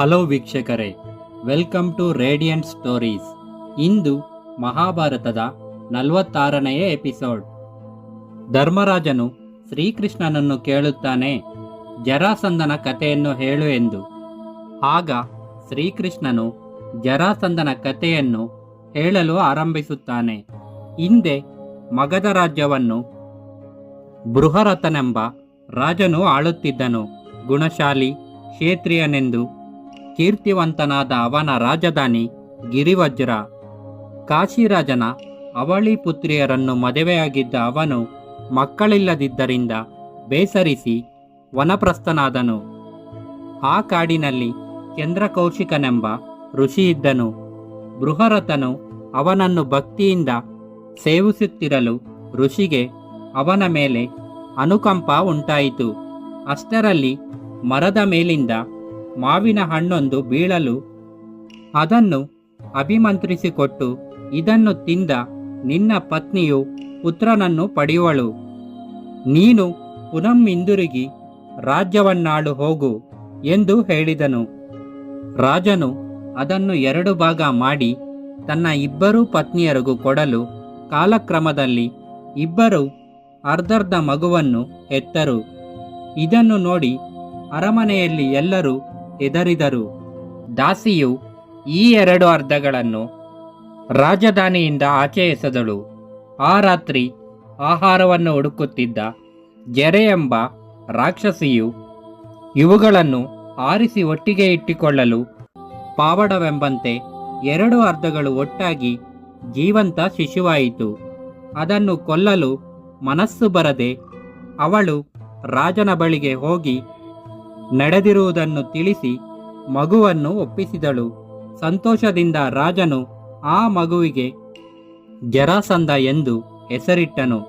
Hello ವೀಕ್ಷಕರೇ welcome to radiant stories ಇಂದು ಮಹಾಭಾರತದ ನಲವತ್ತಾರನೆಯ ಎಪಿಸೋಡ್. ಧರ್ಮರಾಜನು ಶ್ರೀಕೃಷ್ಣನನ್ನು ಕೇಳುತ್ತಾನೆ ಜರಾಸಂದನ ಕಥೆಯನ್ನು ಹೇಳು ಎಂದು. ಆಗ ಶ್ರೀಕೃಷ್ಣನು ಜರಾಸಂದನ ಕಥೆಯನ್ನು ಹೇಳಲು ಆರಂಭಿಸುತ್ತಾನೆ. ಹಿಂದೆ ಮಗಧ ರಾಜ್ಯವನ್ನು ಬೃಹರಥನೆಂಬ ರಾಜನು ಆಳುತ್ತಿದ್ದನು. ಗುಣಶಾಲಿ, ಕ್ಷೇತ್ರಿಯನೆಂದು ಕೀರ್ತಿವಂತನಾದ ಅವನ ರಾಜಧಾನಿ ಗಿರಿವಜ್ರ. ಕಾಶಿರಾಜನ ಅವಳಿ ಪುತ್ರಿಯರನ್ನು ಮದುವೆಯಾಗಿದ್ದ ಅವನು ಮಕ್ಕಳಿಲ್ಲದಿದ್ದರಿಂದ ಬೇಸರಿಸಿ ವನಪ್ರಸ್ಥನಾದನು. ಆ ಕಾಡಿನಲ್ಲಿ ಚಂದ್ರಕೌಶಿಕನೆಂಬ ಋಷಿಯಿದ್ದನು ಬೃಹರಥನು ಅವನನ್ನು ಭಕ್ತಿಯಿಂದ ಸೇವಿಸುತ್ತಿರಲು ಋಷಿಗೆ ಅವನ ಮೇಲೆ ಅನುಕಂಪ ಉಂಟಾಯಿತು. ಅಷ್ಟರಲ್ಲಿ ಮರದ ಮೇಲಿಂದ ಮಾವಿನ ಹಣ್ಣೊಂದು ಬೀಳಲು ಅದನ್ನು ಅಭಿಮಂತ್ರಿಸಿಕೊಟ್ಟು ಇದನ್ನು ತಿಂದ ನಿನ್ನ ಪತ್ನಿಯು ಪುತ್ರನನ್ನು ಪಡೆಯುವಳು. ನೀನು ಪುನಃ ಹಿಂದಿರುಗಿ ರಾಜ್ಯವನ್ನಾಳು ಹೋಗು ಎಂದು ಹೇಳಿದನು. ರಾಜನು ಅದನ್ನು ಎರಡು ಭಾಗ ಮಾಡಿ ತನ್ನ ಇಬ್ಬರೂ ಪತ್ನಿಯರಿಗೂ ಕೊಡಲು ಕಾಲಕ್ರಮದಲ್ಲಿ ಇಬ್ಬರು ಅರ್ಧರ್ಧ ಮಗುವನ್ನು ಹೆತ್ತರು. ಇದನ್ನು ನೋಡಿ ಅರಮನೆಯಲ್ಲಿ ಎಲ್ಲರೂ ಹೆದರಿದರು. ದಾಸಿಯು ಈ ಎರಡು ಅರ್ಧಗಳನ್ನು ರಾಜಧಾನಿಯಿಂದ ಆಚೆ ಎಸೆದಳು ಆ ರಾತ್ರಿ ಆಹಾರವನ್ನು ಹುಡುಕುತ್ತಿದ್ದ ಜೆರೆ ಎಂಬ ರಾಕ್ಷಸಿಯು ಇವುಗಳನ್ನು ಆರಿಸಿ ಒಟ್ಟಿಗೆ ಇಟ್ಟುಕೊಳ್ಳಲು ಪಾವಡವೆಂಬಂತೆ ಎರಡು ಅರ್ಧಗಳು ಒಟ್ಟಾಗಿ ಜೀವಂತ ಶಿಶುವಾಯಿತು. ಅದನ್ನು ಕೊಲ್ಲಲು ಮನಸ್ಸು ಬರದೆ ಅವಳು ರಾಜನ ಬಳಿಗೆ ಹೋಗಿ ನಡೆದಿರುವುದನ್ನು ತಿಳಿಸಿ ಮಗುವನ್ನು ಒಪ್ಪಿಸಿದಳು. ಸಂತೋಷದಿಂದ ರಾಜನು ಆ ಮಗುವಿಗೆ ಜರಾಸಂಧ ಎಂದು ಹೆಸರಿಟ್ಟನು.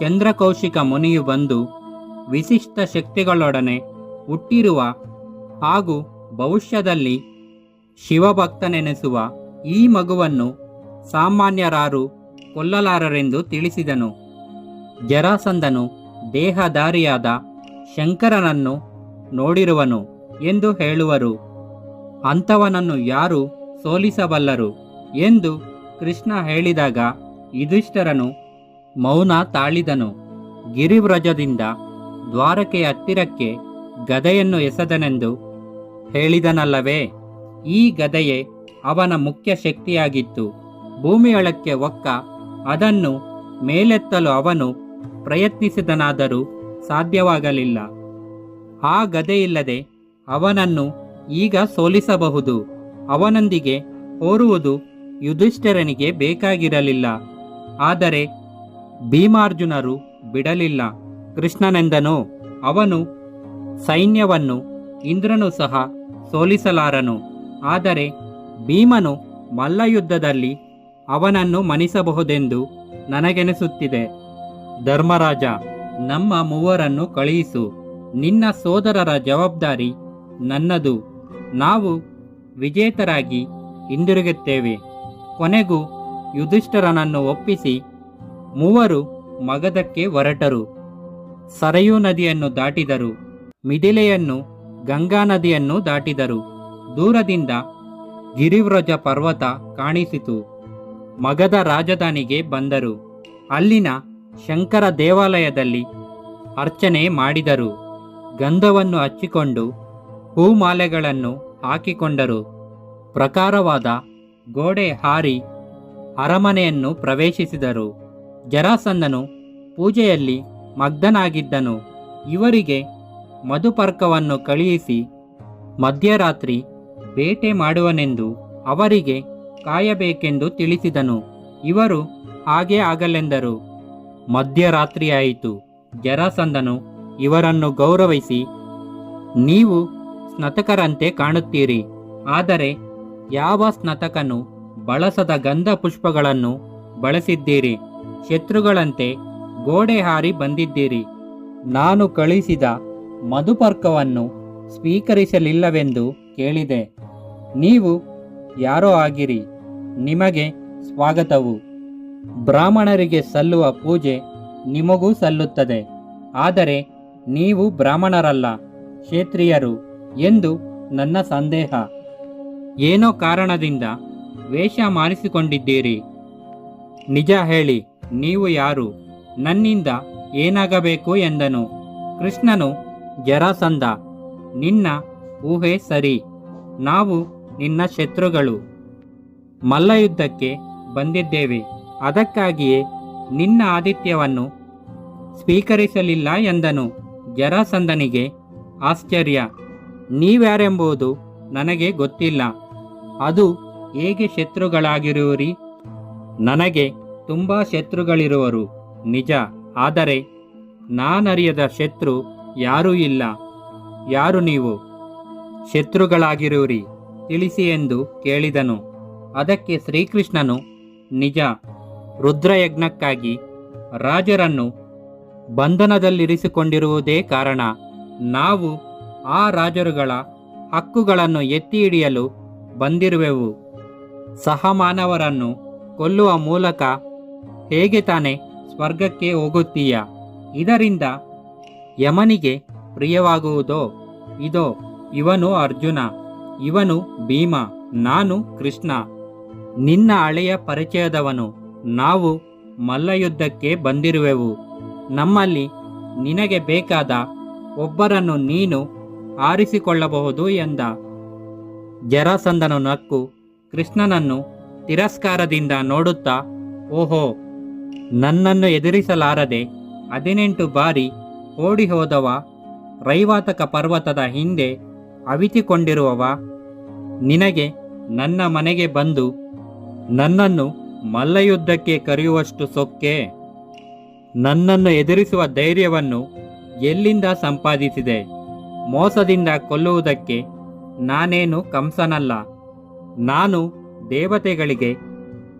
ಚಂದ್ರಕೌಶಿಕ ಮುನಿಯು ಬಂದು ವಿಶಿಷ್ಟ ಶಕ್ತಿಗಳೊಡನೆ ಹುಟ್ಟಿರುವ ಹಾಗೂ ಭವಿಷ್ಯದಲ್ಲಿ ಶಿವಭಕ್ತನೆನಿಸುವ ಈ ಮಗುವನ್ನು ಸಾಮಾನ್ಯರಾರು ಕೊಲ್ಲಲಾರರೆಂದು ತಿಳಿಸಿದನು. ಜರಾಸಂಧನು ದೇಹಧಾರಿಯಾದ ಶಂಕರನನ್ನು ನೋಡಿರುವನು ಎಂದು ಹೇಳುವರು. ಅಂಥವನನ್ನು ಯಾರು ಸೋಲಿಸಬಲ್ಲರು ಎಂದು ಕೃಷ್ಣ ಹೇಳಿದಾಗ ಯುಧಿಷ್ಠರನು ಮೌನ ತಾಳಿದನು. ಗಿರಿವ್ರಜದಿಂದ ದ್ವಾರಕೆಯ ಹತ್ತಿರಕ್ಕೆ ಗದೆಯನ್ನು ಎಸೆದನೆಂದು ಹೇಳಿದನಲ್ಲವೇ? ಈ ಗದೆಯೇ ಅವನ ಮುಖ್ಯ ಶಕ್ತಿಯಾಗಿತ್ತು. ಭೂಮಿಯೊಳಕ್ಕೆ ಒಕ್ಕ ಅದನ್ನು ಮೇಲೆತ್ತಲು ಅವನು ಪ್ರಯತ್ನಿಸಿದನಾದರೂ ಸಾಧ್ಯವಾಗಲಿಲ್ಲ. ಆ ಗದೆಯಿಲ್ಲದೆ ಅವನನ್ನು ಈಗ ಸೋಲಿಸಬಹುದು. ಅವನೊಂದಿಗೆ ಹೋರುವುದು ಯುಧಿಷ್ಠಿರನಿಗೆ ಬೇಕಾಗಿರಲಿಲ್ಲ. ಆದರೆ ಭೀಮಾರ್ಜುನರು ಬಿಡಲಿಲ್ಲ. ಕೃಷ್ಣನೆಂದನು, ಅವನು ಸೈನ್ಯವನ್ನು ಇಂದ್ರನು ಸಹ ಸೋಲಿಸಲಾರನು. ಆದರೆ ಭೀಮನು ಮಲ್ಲಯುದ್ಧದಲ್ಲಿ ಅವನನ್ನು ಮನಿಸಬಹುದೆಂದು ನನಗೆನಿಸುತ್ತಿದೆ. ಧರ್ಮರಾಜ, ನಮ್ಮ ಮೂವರನ್ನು ಕಳುಹಿಸು. ನಿನ್ನ ಸೋದರರ ಜವಾಬ್ದಾರಿ ನನ್ನದು. ನಾವು ವಿಜೇತರಾಗಿ ಹಿಂದಿರುಗುತ್ತೇವೆ. ಕೊನೆಗೂ ಯುಧಿಷ್ಠರನನ್ನು ಒಪ್ಪಿಸಿ ಮೂವರು ಮಗಧಕ್ಕೆ ಹೊರಟರು. ಸರಯೂ ನದಿಯನ್ನು ದಾಟಿದರು. ಮಿದಿಲೆಯನ್ನು ಗಂಗಾ ನದಿಯನ್ನು ದಾಟಿದರು. ದೂರದಿಂದ ಗಿರಿವ್ರಜ ಪರ್ವತ ಕಾಣಿಸಿತು. ಮಗದ ರಾಜಧಾನಿಗೆ ಬಂದರು. ಅಲ್ಲಿನ ಶಂಕರ ದೇವಾಲಯದಲ್ಲಿ ಅರ್ಚನೆ ಮಾಡಿದರು. ಗಂಧವನ್ನು ಹಚ್ಚಿಕೊಂಡು ಹೂಮಾಲೆಗಳನ್ನು ಹಾಕಿಕೊಂಡರು. ಪ್ರಕಾರವಾದ ಗೋಡೆ ಹಾರಿ ಅರಮನೆಯನ್ನು ಪ್ರವೇಶಿಸಿದರು. ಜರಾಸಂದನು ಪೂಜೆಯಲ್ಲಿ ಮಗ್ಧನಾಗಿದ್ದನು ಇವರಿಗೆ ಮಧುಪರ್ಕವನ್ನು ಕಳುಹಿಸಿ ಮಧ್ಯರಾತ್ರಿ ಬೇಟೆ ಮಾಡುವನೆಂದು ಅವರಿಗೆ ಕಾಯಬೇಕೆಂದು ತಿಳಿಸಿದನು. ಇವರು ಹಾಗೆ ಆಗಲೆಂದರು. ಮಧ್ಯರಾತ್ರಿಯಾಯಿತು. ಜರಾಸಂದನು ಇವರನ್ನು ಗೌರವಿಸಿ, ನೀವು ಸ್ನತಕರಂತೆ ಕಾಣುತ್ತೀರಿ. ಆದರೆ ಯಾವ ಸ್ನತಕನು ಬಳಸದ ಗಂಧ ಪುಷ್ಪಗಳನ್ನು ಬಳಸಿದ್ದೀರಿ? ಶತ್ರುಗಳಂತೆ ಗೋಡೆ ಹಾರಿ ಬಂದಿದ್ದೀರಿ. ನಾನು ಕಳಿಸಿದ ಮಧುಪರ್ಕವನ್ನು ಸ್ವೀಕರಿಸಲಿಲ್ಲವೆಂದು ಕೇಳಿದೆ. ನೀವು ಯಾರೋ ಆಗಿರಿ, ನಿಮಗೆ ಸ್ವಾಗತವು. ಬ್ರಾಹ್ಮಣರಿಗೆ ಸಲ್ಲುವ ಪೂಜೆ ನಿಮಗೂ ಸಲ್ಲುತ್ತದೆ. ಆದರೆ ನೀವು ಬ್ರಾಹ್ಮಣರಲ್ಲ, ಕ್ಷೇತ್ರಿಯರು ಎಂದು ನನ್ನ ಸಂದೇಹ. ಏನೋ ಕಾರಣದಿಂದ ವೇಷ ಮಾರಿಸಿಕೊಂಡಿದ್ದೀರಿ ನಿಜ ಹೇಳಿ, ನೀವು ಯಾರು? ನನ್ನಿಂದ ಏನಾಗಬೇಕು ಎಂದನು. ಕೃಷ್ಣನು ಜರಾಸಂದ ನಿನ್ನ ಊಹೆ ಸರಿ. ನಾವು ನಿನ್ನ ಶತ್ರುಗಳು. ಮಲ್ಲಯುದ್ಧಕ್ಕೆ ಬಂದಿದ್ದೇವೆ. ಅದಕ್ಕಾಗಿಯೇ ನಿನ್ನ ಆದಿತ್ಯವನ್ನು ಸ್ವೀಕರಿಸಲಿಲ್ಲ ಎಂದನು. ಜರಾಸಂಧನಿಗೆ, ಆಶ್ಚರ್ಯ, ನೀವ್ಯಾರೆಂಬುದು ನನಗೆ ಗೊತ್ತಿಲ್ಲ. ಅದು ಹೇಗೆ ಶತ್ರುಗಳಾಗಿರುವಿರಿ? ನನಗೆ ತುಂಬ ಶತ್ರುಗಳಿರುವರು, ನಿಜ. ಆದರೆ ನಾನರಿಯದ ಶತ್ರು ಯಾರೂ ಇಲ್ಲ. ಯಾರು ನೀವು? ಶತ್ರುಗಳಾಗಿರುವಿರಿ, ತಿಳಿಸಿ ಎಂದು ಕೇಳಿದನು. ಅದಕ್ಕೆ ಶ್ರೀಕೃಷ್ಣನು, ನಿಜ, ರುದ್ರಯಜ್ಞಕ್ಕಾಗಿ ರಾಜರನ್ನು ಬಂಧನದಲ್ಲಿರಿಸಿಕೊಂಡಿರುವುದೇ ಕಾರಣ. ನಾವು ಆ ರಾಜರುಗಳ ಹಕ್ಕುಗಳನ್ನು ಎತ್ತಿ ಹಿಡಿಯಲು ಬಂದಿರುವೆವು. ಸಹಮಾನವರನ್ನು ಕೊಲ್ಲುವ ಮೂಲಕ ಹೇಗೆ ತಾನೇ ಸ್ವರ್ಗಕ್ಕೆ ಹೋಗುತ್ತೀಯ? ಇದರಿಂದ ಯಮನಿಗೆ ಪ್ರಿಯವಾಗುವುದೋ? ಇದೋ, ಇವನು ಅರ್ಜುನ, ಇವನು ಭೀಮ, ನಾನು ಕೃಷ್ಣ. ನಿನ್ನ ಹಳೆಯ ಪರಿಚಯದವನು. ನಾವು ಮಲ್ಲಯುದ್ಧಕ್ಕೆ ಬಂದಿರುವೆವು. ನಮ್ಮಲ್ಲಿ ನಿನಗೆ ಬೇಕಾದ ಒಬ್ಬರನ್ನು ನೀನು ಆರಿಸಿಕೊಳ್ಳಬಹುದು ಎಂದ. ಜರಾಸಂದನು ನಕ್ಕು ಕೃಷ್ಣನನ್ನು ತಿರಸ್ಕಾರದಿಂದ ನೋಡುತ್ತಾ, ಓಹೋ, ನನ್ನನ್ನು ಎದುರಿಸಲಾರದೆ ಹದಿನೆಂಟು ಬಾರಿ ಓಡಿ ಹೋದವ ರೈವಾತಕ ಪರ್ವತದ ಹಿಂದೆ ಅವಿತಿಕೊಂಡಿರುವವ, ನಿನಗೆ ನನ್ನ ಮನೆಗೆ ಬಂದು ನನ್ನನ್ನು ಮಲ್ಲಯುದ್ಧಕ್ಕೆ ಕರೆಯುವಷ್ಟು ಸೊಕ್ಕೆ? ನನ್ನನ್ನು ಎದುರಿಸುವ ಧೈರ್ಯವನ್ನು ಎಲ್ಲಿಂದ ಸಂಪಾದಿಸಿದೆ? ಮೋಸದಿಂದ ಕೊಲ್ಲುವುದಕ್ಕೆ ನಾನೇನು ಕಂಸನಲ್ಲ. ನಾನು ದೇವತೆಗಳಿಗೆ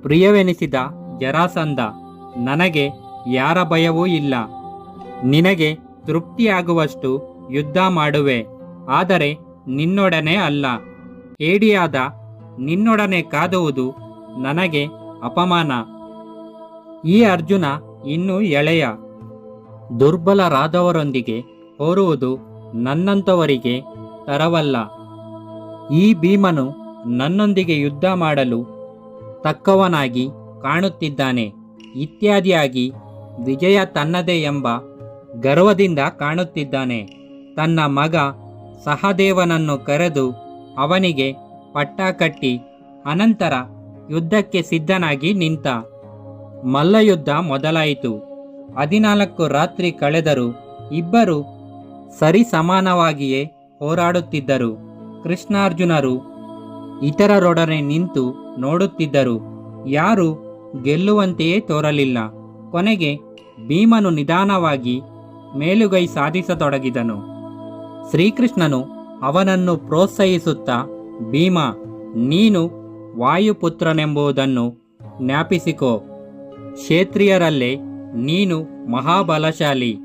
ಪ್ರಿಯವೆನಿಸಿದ ಜರಾಸಂಧ. ನನಗೆ ಯಾರ ಭಯವೂ ಇಲ್ಲ. ನಿನಗೆ ತೃಪ್ತಿಯಾಗುವಷ್ಟು ಯುದ್ಧ ಮಾಡುವೆ. ಆದರೆ ನಿನ್ನೊಡನೆ ಅಲ್ಲ. ಏಡಿಯಾದ ನಿನ್ನೊಡನೆ ಕಾದುವುದು ನನಗೆ ಅಪಮಾನ. ಈ ಅರ್ಜುನ ಇನ್ನೂ ಎಳೆಯ. ದುರ್ಬಲರಾದವರೊಂದಿಗೆ ಹೋರುವುದು ನನ್ನಂಥವರಿಗೆ ತರವಲ್ಲ. ಈ ಭೀಮನು ನನ್ನೊಂದಿಗೆ ಯುದ್ಧ ಮಾಡಲು ತಕ್ಕವನಾಗಿ ಕಾಣುತ್ತಿದ್ದಾನೆ. ಇತ್ಯಾದಿಯಾಗಿ ವಿಜಯ ತನ್ನದೇ ಎಂಬ ಗರ್ವದಿಂದ ಕಾಣುತ್ತಿದ್ದಾನೆ. ತನ್ನ ಮಗ ಸಹದೇವನನ್ನು ಕರೆದು ಅವನಿಗೆ ಪಟ್ಟ ಕಟ್ಟಿ ಅನಂತರ ಯುದ್ಧಕ್ಕೆ ಸಿದ್ಧನಾಗಿ ನಿಂತ. ಮಲ್ಲಯುದ್ಧ ಮೊದಲಾಯಿತು. ಹದಿನಾಲ್ಕು ರಾತ್ರಿ ಕಳೆದರೂ ಇಬ್ಬರು ಸರಿ ಸಮಾನವಾಗಿಯೇ ಹೋರಾಡುತ್ತಿದ್ದರು. ಕೃಷ್ಣಾರ್ಜುನರು ಇತರರೊಡನೆ ನಿಂತು ನೋಡುತ್ತಿದ್ದರು. ಯಾರು ಗೆಲ್ಲುವಂತೆಯೇ ತೋರಲಿಲ್ಲ. ಕೊನೆಗೆ ಭೀಮನು ನಿಧಾನವಾಗಿ ಮೇಲುಗೈ ಸಾಧಿಸತೊಡಗಿದನು. ಶ್ರೀಕೃಷ್ಣನು ಅವನನ್ನು ಪ್ರೋತ್ಸಾಹಿಸುತ್ತಾ, ಭೀಮ, ನೀನು ವಾಯುಪುತ್ರನೆಂಬುದನ್ನು ಜ್ಞಾಪಿಸಿಕೋ. ಕ್ಷೇತ್ರಿಯರಲ್ಲೇ ನೀನು ಮಹಾಬಲಶಾಲಿ.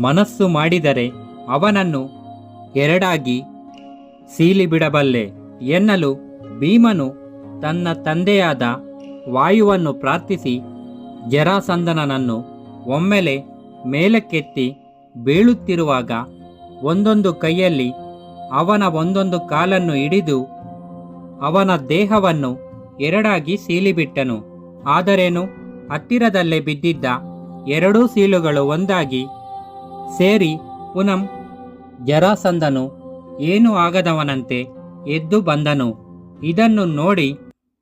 ಮನಸ್ಸು ಮಾಡಿದರೆ ಅವನನ್ನು ಎರಡಾಗಿ ಸೀಲಿಬಿಡಬಲ್ಲೆ ಎನ್ನಲು ಭೀಮನು ತನ್ನ ತಂದೆಯಾದ ವಾಯುವನ್ನು ಪ್ರಾರ್ಥಿಸಿ ಜರಾಸಂದನನನ್ನು ಒಮ್ಮೆಲೆ ಮೇಲಕ್ಕೆತ್ತಿ ಬೀಳುತ್ತಿರುವಾಗ ಒಂದೊಂದು ಕೈಯಲ್ಲಿ ಅವನ ಒಂದೊಂದು ಕಾಲನ್ನು ಹಿಡಿದು ಅವನ ದೇಹವನ್ನು ಎರಡಾಗಿ ಸೀಲಿಬಿಟ್ಟನು. ಆದರೇನು? ಹತ್ತಿರದಲ್ಲೇ ಬಿದ್ದಿದ್ದ ಎರಡೂ ಸೀಲುಗಳು ಒಂದಾಗಿ ಸೇರಿ ಪುನಂ ಜರಾಸಂದನು ಏನೂ ಆಗದವನಂತೆ ಎದ್ದು ಬಂದನು. ಇದನ್ನು ನೋಡಿ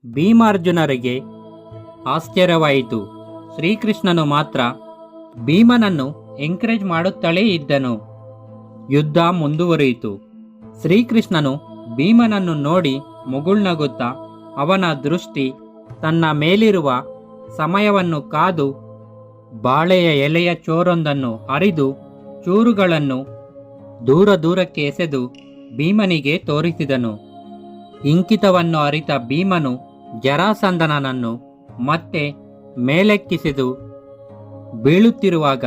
ಭೀಮಾರ್ಜುನರಿಗೆ ಆಶ್ಚರ್ಯವಾಯಿತು. ಶ್ರೀಕೃಷ್ಣನು ಮಾತ್ರ ಭೀಮನನ್ನು ಎಂಕರೇಜ್ ಮಾಡುತ್ತಲೇ ಇದ್ದನು. ಯುದ್ಧ ಮುಂದುವರಿಯಿತು. ಶ್ರೀಕೃಷ್ಣನು ಭೀಮನನ್ನು ನೋಡಿ ಮುಗುಳ್ನಗುತ್ತಾ ಅವನ ದೃಷ್ಟಿ ತನ್ನ ಮೇಲಿರುವ ಸಮಯವನ್ನು ಕಾದು ಬಾಳೆಯ ಎಲೆಯ ಚೋರೊಂದನ್ನು ಹರಿದು ಚೂರುಗಳನ್ನು ದೂರ ದೂರಕ್ಕೆ ಎಸೆದು ಭೀಮನಿಗೆ ತೋರಿಸಿದನು. ಇಂಕಿತವನ್ನು ಅರಿತ ಭೀಮನು ಜರಾಸಂದನನನ್ನು ಮತ್ತೆ ಮೇಲೆಕ್ಕಿಸಿದು ಬೀಳುತ್ತಿರುವಾಗ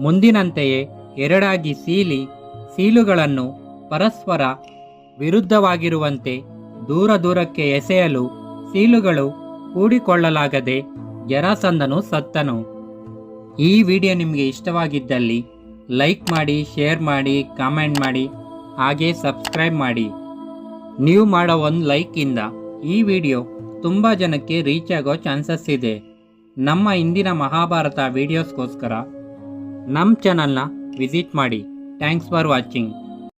ಮುಂದಿನಂತೆಯೇ ಎರಡಾಗಿ ಸೀಲಿ ಸೀಲುಗಳನ್ನು ಪರಸ್ಪರ ವಿರುದ್ಧವಾಗಿರುವಂತೆ ದೂರ ದೂರಕ್ಕೆ ಎಸೆಯಲು ಸೀಲುಗಳು ಕೂಡಿಕೊಳ್ಳಲಾಗದೆ ಜರಾಸಂದನು ಸತ್ತನು. ಈ ವಿಡಿಯೋ ನಿಮಗೆ ಇಷ್ಟವಾಗಿದ್ದಲ್ಲಿ ಲೈಕ್ ಮಾಡಿ, ಶೇರ್ ಮಾಡಿ, ಕಾಮೆಂಟ್ ಮಾಡಿ, ಹಾಗೆ ಸಬ್ಸ್ಕ್ರೈಬ್ ಮಾಡಿ. ನೀವು ಮಾಡೋ ಒಂದು ಲೈಕಿಂದ ಈ ವಿಡಿಯೋ ತುಂಬ ಜನಕ್ಕೆ ರೀಚ್ ಆಗೋ ಚಾನ್ಸಸ್ ಇದೆ. ನಮ್ಮ ಇಂದಿನ ಮಹಾಭಾರತ ವಿಡಿಯೋಸ್ಗೋಸ್ಕರ ನಮ್ಮ ಚಾನಲ್ನ ವಿಸಿಟ್ ಮಾಡಿ. Thanks for watching.